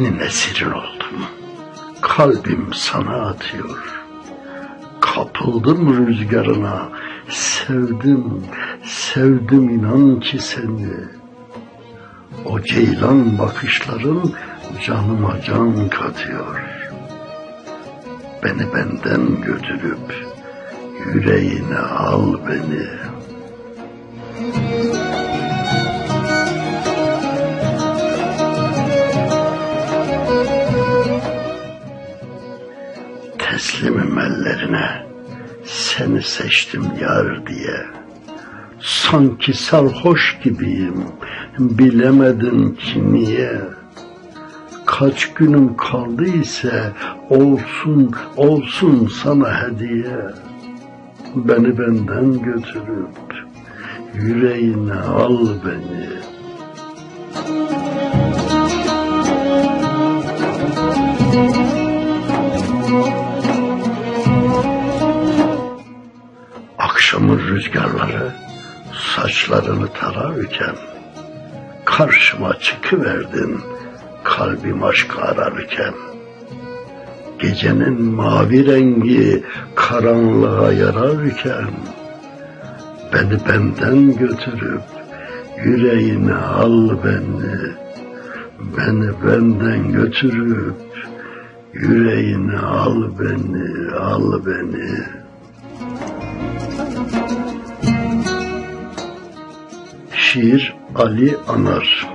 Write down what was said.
esirin oldum. Kalbim sana atıyor. Kapıldım rüzgarına. Sevdim, sevdim inan ki seni. O ceylan bakışların canıma can katıyor. Beni benden götürüp yüreğine al beni. Teslimim ellerine, seni seçtim yar diye. Sanki sarhoş gibiyim, bilemedim ki niye. Kaç günüm kaldı ise olsun, olsun sana hediye. Beni benden götürüp yüreğine al beni. Akşamın rüzgarları saçlarını tararken karşıma çıkıverdin kalbim aşk ararken. Gecenin mavi rengi karanlığa yararken beni benden götürüp yüreğine al beni. Beni benden götürüp yüreğine al beni, al beni. Şiir Ali Anar